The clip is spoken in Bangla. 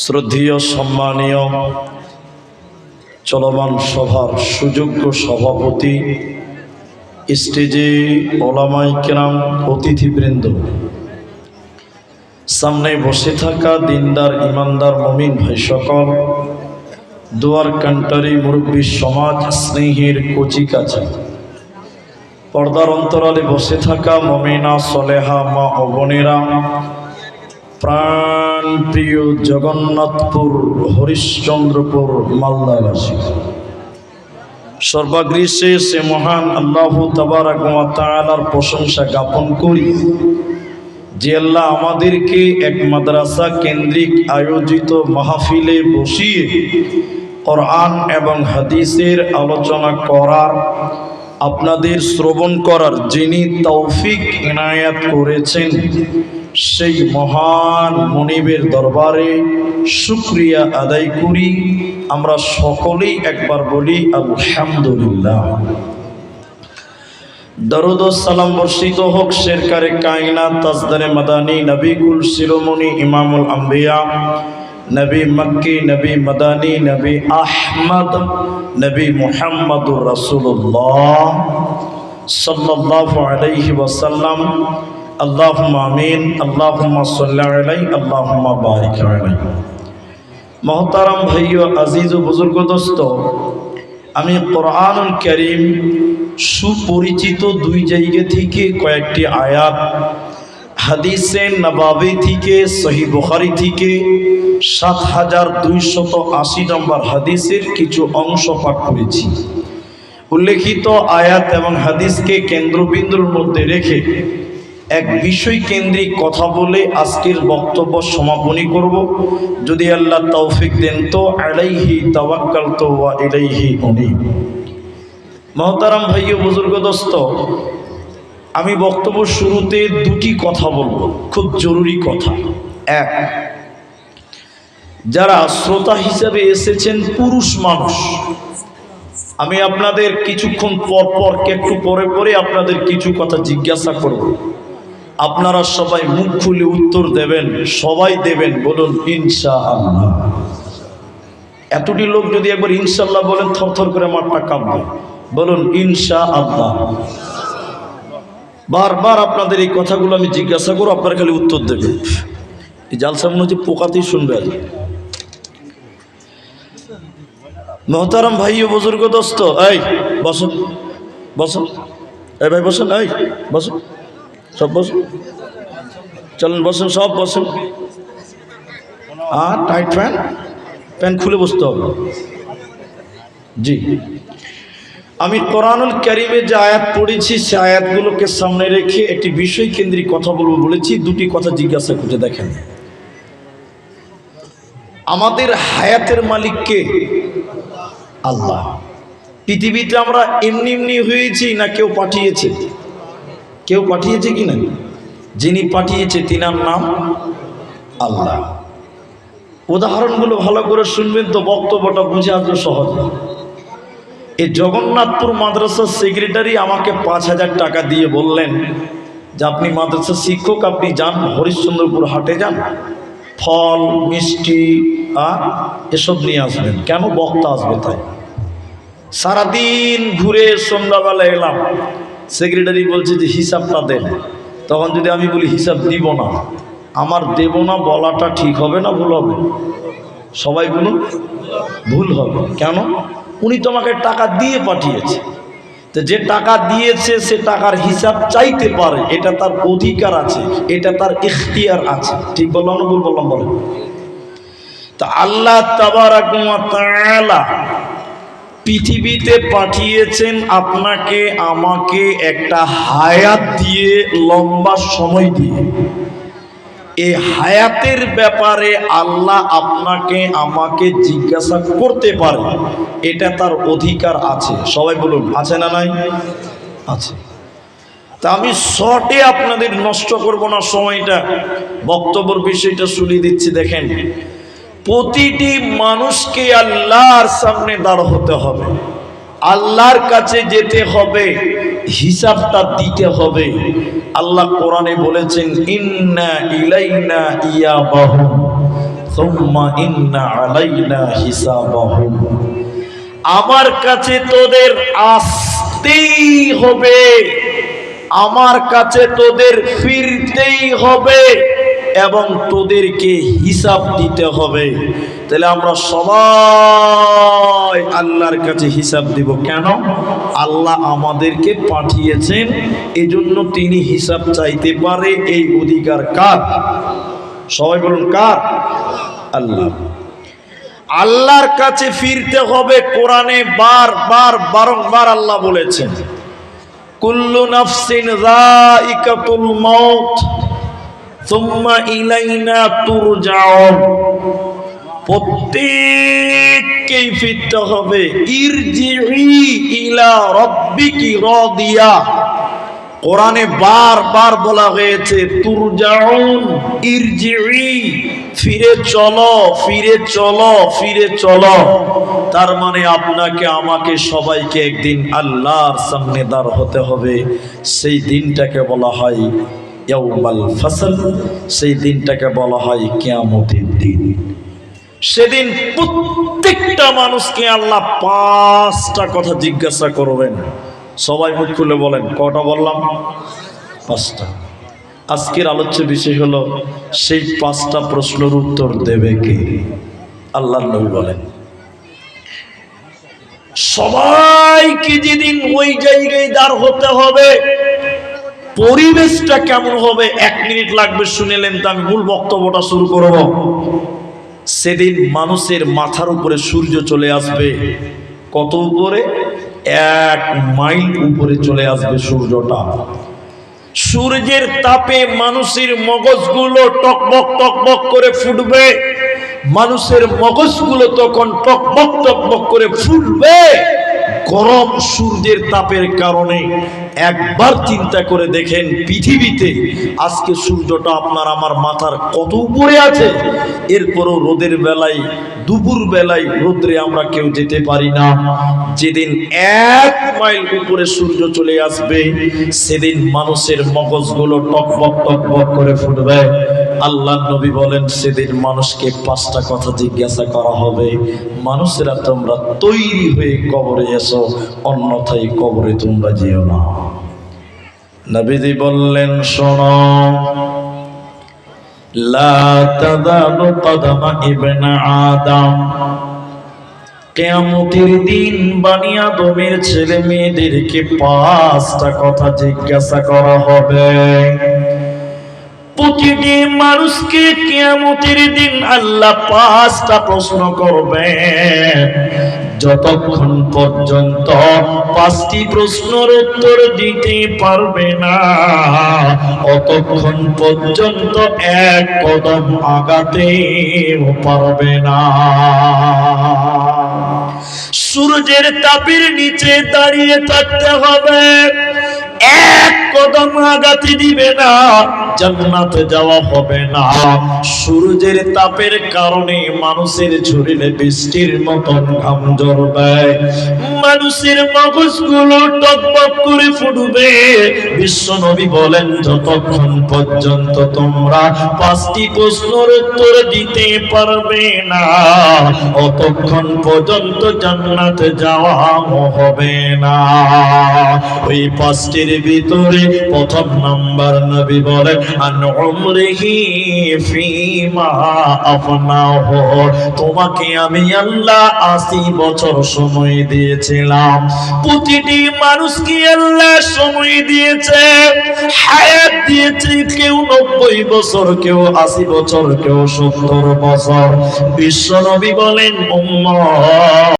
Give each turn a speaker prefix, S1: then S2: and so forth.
S1: শ্রদ্ধেয়, সম্মানীয়, চলমান সভার সুযোগ্য সভাপতি, স্টেজে ওলামাই কেরাম অতিথিবৃন্দ। সামনে বসে থাকা দিনদার, ইমানদার, মমিন ভাই সকল দুয়ার কান্টারি মুরব্বী সমাজ স্নেহের কচি কাছে পর্দার অন্তরালে বসে থাকা মমিনা, সলেহা, মা ও প্রাণ প্রিয় জগন্নাথপুর, হরিশ্চন্দ্রপুর, মালদাবাসী। সর্বাগ্রীষে সে মহান আল্লাহ তালার প্রশংসা জ্ঞাপন করি যে আল্লাহ আমাদেরকে এক মাদ্রাসা কেন্দ্রিক আয়োজিত মাহফিলে বসিয়ে কোরআন এবং হাদিসের আলোচনা করার, আপনাদের শ্রবণ করার যিনি তৌফিক ইনায়াত করেছেন সেই মহান মনিবের দরবারে শুক্রিয়া আদায় করি। আমরা সকলেই একবার বলি, আলহামদুলিল্লাহ। দরুদ সালাম বর্ষিত হোক শেরকারে কায়না তাজদারে মাদানী নবীকুল শিরোমণি, ইমামুল আম্বিয়া, নবী মক্কি, নবী মাদানী, নবী আহমদ, নবী মুহাম্মদুর রাসূলুল্লাহ। সাল্লাল্লাহু আলাইহি ওয়াসাল্লাম আল্লাহুম্মা আমিন, আল্লাহুম্মা সাল্লি আলাইহি, আল্লাহুম্মা বারিক মহতারাম ভাইও আজিজ ও বুজুর্গ দোস্ত, আমি কোরআনুল করিম সুপরিচিত দুই জায়গা থেকে কয়েকটি আয়াত, হাদিসে নবাবি থেকে সহি বুখারি থেকে সাত হাজার দুইশত আশি নম্বর হাদিসের কিছু অংশ পাঠ করেছি। উল্লেখিত আয়াত এবং হাদিসকে কেন্দ্রবিন্দুর মধ্যে রেখে এক বিষয় কেন্দ্রিক কথা বলে আজকের বক্তব্য সমাপনী করব। যদি আল্লাহ তৌফিক দেন তো আলাইহি তাওয়াক্কাল তো ওয়া ইলাইহি উনীব। মহতারাম ভাইও বুজুর্গ দোস্ত, আমি বক্তব্য শুরুতে দুটি কথা বলব, খুব জরুরি কথা। এক, যারা শ্রোতা হিসাবে এসেছেন পুরুষ মানুষ, আমি আপনাদের কিছুক্ষণ পর পর একটু পরে পরে আপনাদের কিছু কথা জিজ্ঞাসা করব। আপনারা সবাই মুখ খুলে উত্তর দেবেন, সবাই দেবেন, বলুন ইনশা আল্লাহ এতটি লোক যদি একবার ইনশাল্লাহ বলেন থরথর করে মাঠটা কাঁপবে। বলুন ইনশা আল্লাহ বারবার আপনাদের এই কথাগুলো আমি জিজ্ঞাসা করো আপনারা খালি উত্তর দেবেন। এই জালসা মনে হচ্ছে পোকাতেই শুনবে আজ। মহতারাম ভাই ও বুজুর্গ দোস্ত, এই বসো বসো এই ভাই, বসেন, এই বসো সব বসুন। চলেন বসুন সব বসুন। আর টাইট প্যান্ট? প্যান্ট খুলে বসতে হবে। জি। আমি কোরআনুল ক্যারিমে যে আয়াত পড়েছি সে আয়াতগুলোকে সামনে রেখে একটি বিষয় কেন্দ্রিক কথা বলব বলেছি। দুটি কথা জিজ্ঞাসা করতে দেখেন। আমাদের হায়াতের মালিককে আল্লাহ। পৃথিবীতে আমরা এমনি এমনি হয়েছি না কেউ পাঠিয়েছে? কেউ পাঠিয়েছে কি না? যিনি পাঠিয়েছে তিনার নাম আল্লাহ। উদাহরণগুলো ভালো করে শুনবেন তো বক্তব্যটা বুঝে আসবে সহজ এই জগন্নাথপুর মাদ্রাসার সেক্রেটারি আমাকে পাঁচ হাজার টাকা দিয়ে বললেন যে আপনি মাদ্রাসার শিক্ষক, আপনি যান, হরিশ্চন্দ্রপুর হাটে যান। ফল, মিষ্টি, আ, এসব নিয়ে আসবেন। কেন বক্তা আসবে তাই? সারাদিন ঘুরে সন্ধ্যাবেলা এলাম। সেক্রেটারি বলছে যে হিসাবটা দেন। তখন যদি আমি বলি, হিসাব দিব না। আমার দেব না বলাটা ঠিক হবে না ভুল হবে? সবাই বলুন, ভুল হবে। কেন? উনি তোমাকে টাকা দিয়ে পাঠিয়েছে। তো যে টাকা দিয়েছে, সে টাকার হিসাব চাইতে পারে। এটা তার অধিকার আছে, এটা তার ইখতিয়ার আছে। ঠিক বললাম না ভুল বললাম বলেন? তা আল্লাহ তাবারাকুয়া পৃথিবীতে পাঠিয়েছেন আপনাকে, আমাকে একটা হায়াত দিয়ে, লম্বা সময় দিয়ে। এই হায়াতের ব্যাপারে আল্লাহ আপনাকে, আমাকে জিজ্ঞাসা করতে পারে। এটা তার অধিকার আছে। সবাই বলুন, আছে না নাই? আছে। তা আমি শর্টে আপনাদের নষ্ট করব না সময়টা। বক্তব্যের বিষয়টা শুনিয়ে দিচ্ছি, দেখেন। প্রতিটি মানুষকে আল্লাহর সামনে দাঁড় হতে হবে। আল্লাহর কাছে যেতে হবে, হিসাবটা দিতে হবে। আল্লাহ কোরআনে বলেছেন, ইন্না ইলাইনা ইয়াবাহু সুম্মা ইন্না আলাইনা হিসাবাহু আমার কাছে তোদের আসতেই হবে, আমার কাছে তোদের ফিরতেই হবে। এবং তোদেরকে হিসাব দিতে হবে। তাহলে আমরা সবাই আল্লাহর কাছে হিসাব দিব। কেন? আল্লাহ আমাদেরকে পাঠিয়েছেন, এজন্য তিনি হিসাব চাইতে পারে। এই অধিকার কার? সবাই বলুন, কার? আল্লাহ। আল্লাহর কাছে ফিরতে হবে, কোরআনে বার বার বারংবার আল্লাহ বলেছেন, কুল্লু নাফসিন যায়িকাতুল মাউত। সুম্মা ইলাইনা তুরজাউন। প্রত্যেককেই ফিরতে হবে। ইরজিই ইলা রাব্বিকি রাদিয়া। কোরআনে বারবার বলা হয়েছে, তুরজাউন ইরজিই ফিরে চলো ফিরে চলো ফিরে চলো। তার মানে আপনাকে, আমাকে সবাইকে একদিন আল্লাহর সামনে দাঁড় হতে হবে। সেই দিনটাকে বলা হয় ইয়াউমাল ফাসল, সেই দিনটাকে বলা হয় কিয়ামতের দিন। সেদিন প্রত্যেকটা মানুষকে আল্লাহ পাঁচটা কথা জিজ্ঞাসা করবেন। সবাই মুখ খুলে বলেন, কটা বললাম? পাঁচটা। আজকের আলোচ্য বিষয় হলো, সেই পাঁচটা প্রশ্নের উত্তর দেবে কে? আল্লাহ নবী বলেন। সবাইকে যেদিন ওই জায়গায় দাঁড় হতে হবে পরিবেশটা কেমন হবে? এক মিনিট লাগবে শুনেলেন তো আমি মূল বক্তব্যটা শুরু করব। সেদিন মানুষের মাথার উপরে সূর্য চলে আসবে। কত উপরে? এক মাইল উপরে চলে আসবে সূর্যটা। সূর্যের তাপে মানুষের মগজগুলো টকবক টকবক করে ফুটবে। মানুষের মগজগুলো তখন টকবক টকবক করে ফুটবে। গরম সূর্যের তাপের কারণে একবার চিন্তা করে দেখেন পৃথিবীতে আজকে সূর্যটা আপনার আমার মাথার কত উপরে আছে। এরপরও রোদের বেলায়, দুপুর বেলায় রোদ্রে আমরা কেউ যেতে পারি না। যেদিন এক মাইল উপরে সূর্য চলে আসবে, সেদিন মানুষের মগজগুলো টক টকবক টকবক করে ফুটবে। আল্লাহ নবী বলেন, সেদিন মানুষকে পাঁচটা কথা জিজ্ঞাসা করা হবে। মানুষেরা তোমরা তৈরি হয়ে কবরে এসো, অন্যথায় কবরে তোমরা যেও না। নবীজি বললেন, শোনো, লা বানিয়া দমের ছেলে মেয়েদেরকে পাঁচটা কথা জিজ্ঞাসা করা হবে। প্রতিটি মানুষকে কেয়ামতের দিন আল্লাহ পাঁচটা প্রশ্ন করবে। যতক্ষণ পর্যন্ত পাঁচটি প্রশ্নের উত্তর দিতে পারবে না, অতক্ষণ পর্যন্ত এক কদম আগাতেও পারবে না। সূর্যের তাপের নিচে দাঁড়িয়ে থাকতে হবে। এক কদম আগাতে দিবে না, জান্নাতে যাওয়া হবে না। সূর্যের তাপের কারণে মানুষের শরীরে বৃষ্টির মতন ঘাম ঝরবে। মানুষের মগজগুলো টকবক করে ফুটবে। বিশ্ব নবী বলেন, যতক্ষণ পর্যন্ত তোমরা পাঁচটি প্রশ্নের উত্তর দিতে পারবে না, অতক্ষণ পর্যন্ত জান্নাতে যাওয়া হবে না। ওই পাঁচটির ভিতরে প্রথম নাম্বার নবী বলেন, আন উমরিহি ফিমা আফনাহু। তোমাকে আমি আল্লাহ আশি বছর সময় দিয়েছিলাম। প্রতিটি মানুষকে আল্লাহ সময় দিয়েছে, হায়াত দিয়েছে কেউ নব্বই বছর, কেউ আশি বছর, কেউ সত্তর বছর। বিশ্ব নবী বলেন, উম্মত